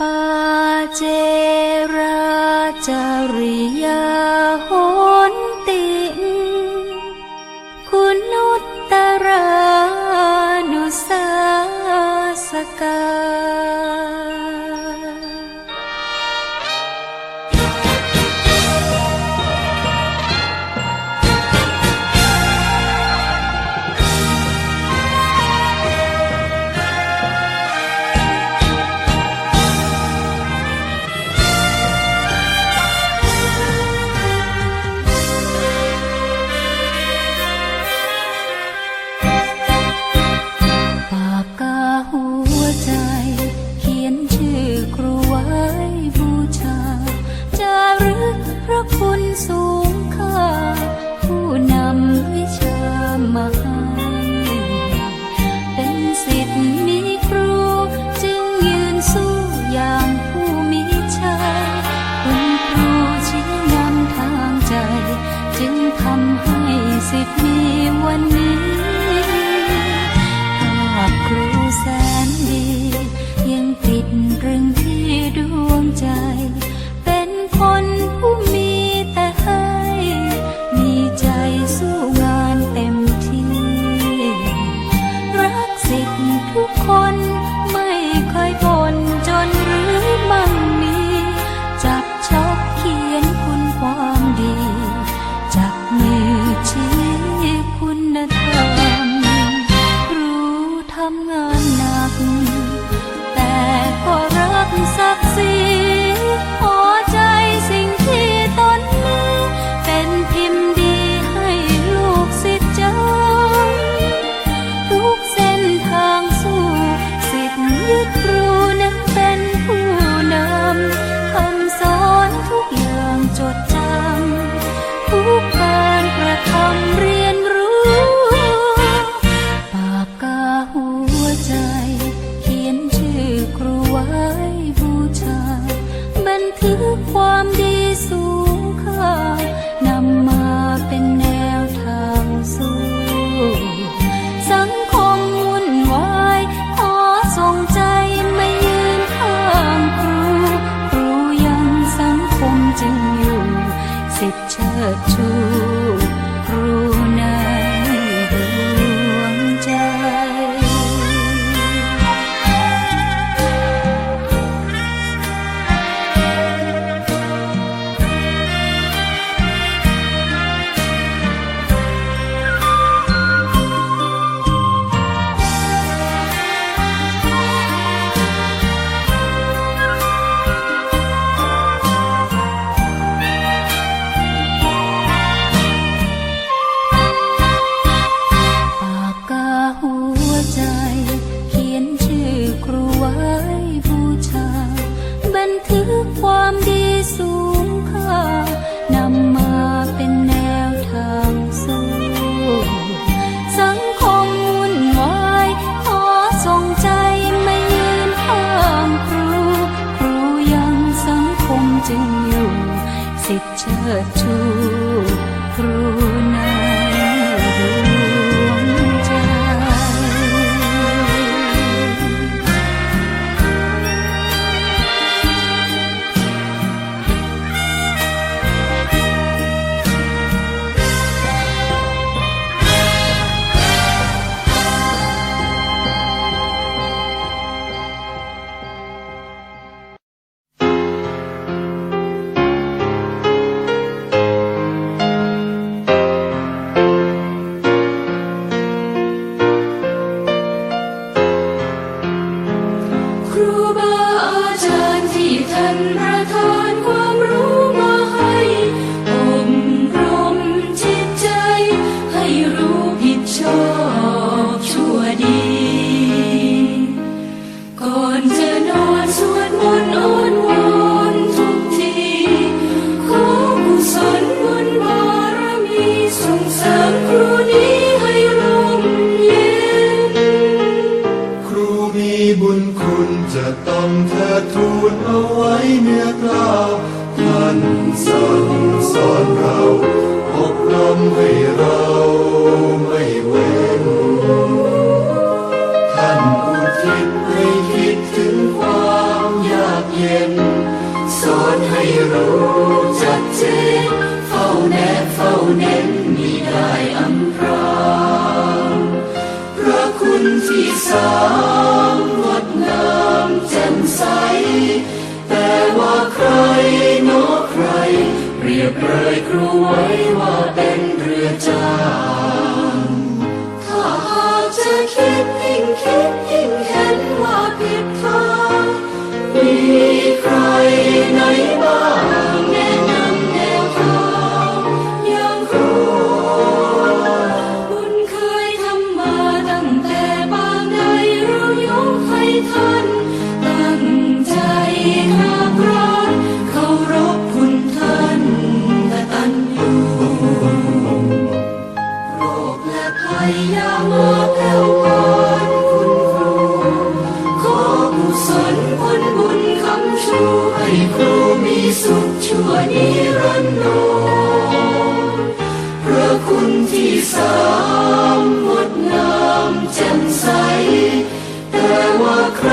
ปาเจราจริยา สิทธิ์เชิดชู เธอทูลเอาไว้เนื้อกล้าท่านสั่งสอนเราอบรมให้เราไม่เว้นท่านอุทิศให้คิดถึงความยากเย็น สอนให้รู้จัดเจนเฝ้าแนบเฝ้าเน้นมีได้อำพรางพระคุณที่สา เนาะใคร เรียบเรยครูไว้ว่าเป็นเรือจางถ้าหากจะคิด ชั่วนิรันดรพระคุณที่สามงดงามแจ่มใส แต่ว่าใคร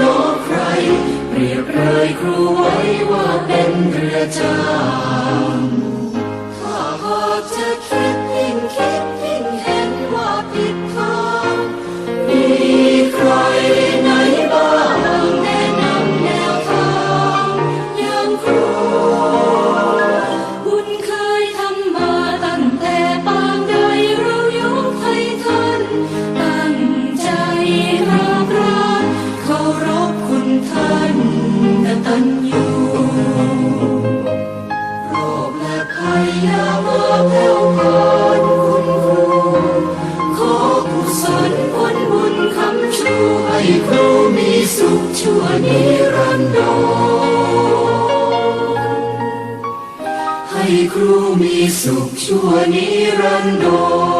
นอใคร เปรียบเลยครูไว้ว่าเป็นเรือจ้า สุขชั่วนิรันดร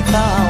ikaw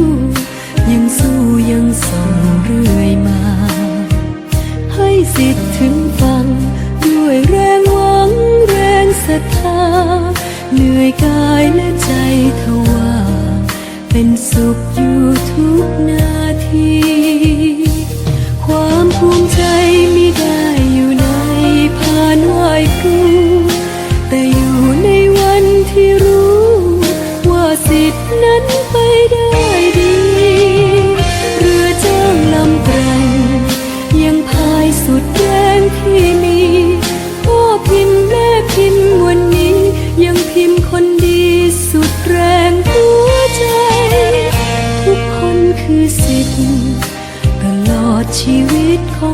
ยังส่งเรื่อยมา ให้สิทธิ์ถึงฟัง ด้วยแรงหวังแรงศรัทธา เหนื่อยกายและใจทว่า เป็นสุขอยู่ทุกนาที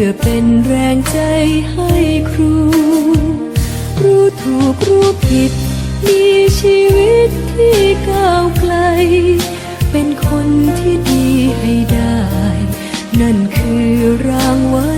พื่อเป็นแรงใจให้ครู รู้ถูกรู้ผิด มีชีวิตที่ก้าวไกล เป็นคนที่ดีให้ได้ นั่นคือรางวัล